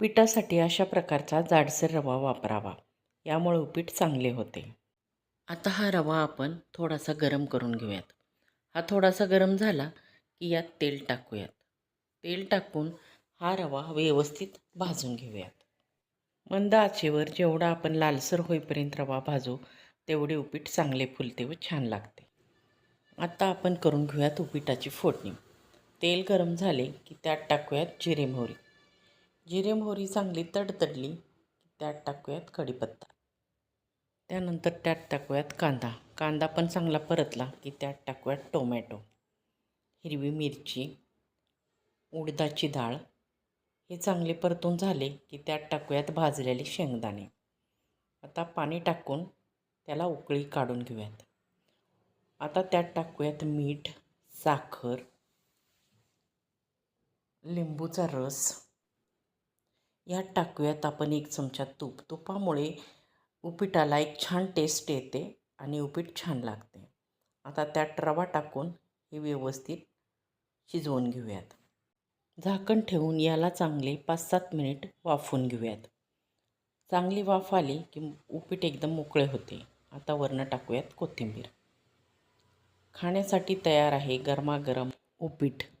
पिठासाठी अशा प्रकारचा जाडसर रवा वापरावा. यामुळे उपीट चांगले होते. आता हा रवा आपण थोडासा गरम करून घेऊयात. हा थोडासा गरम झाला की यात तेल टाकूयात. तेल टाकून हा रवा व्यवस्थित भाजून घेऊयात. मंद आचेवर जेवढा आपण लालसर होईपर्यंत रवा भाजू तेवढे उपीट चांगले फुलते व छान लागते. आता आपण करून घेऊयात उपीटाची फोडणी. तेल गरम झाले की त्यात टाकूयात जिरे मोहरी. जिरे मोहरी चांगली तडतडली की त्यात टाकूयात कढीपत्ता. त्यानंतर त्यात टाकूयात कांदा. कांदा पण चांगला परतला की त्यात टाकूयात टोमॅटो हिरवी मिरची उडदाची डाळ. हे चांगले परतून झाले की त्यात टाकूयात भाजलेले शेंगदाणे. आता पाणी टाकून त्याला उकळी काढून घेऊयात. आता त्यात टाकूयात मीठ साखर लिंबूचा रस यात टाकूयात आपण एक चमचा तूप. तुपामुळे उपिटाला एक छान टेस्ट येते आणि उपीट छान लागते. आता त्यात रवा टाकून हे व्यवस्थित शिजवून घेऊयात. झाकण ठेवून याला चांगले पाच सात मिनिट वाफवून घेऊयात. चांगली वाफ आली की उपीट एकदम मोकळे होते. आता वरनं टाकूयात कोथिंबीर. खाण्यासाठी तयार आहे गरमागरम उपीट.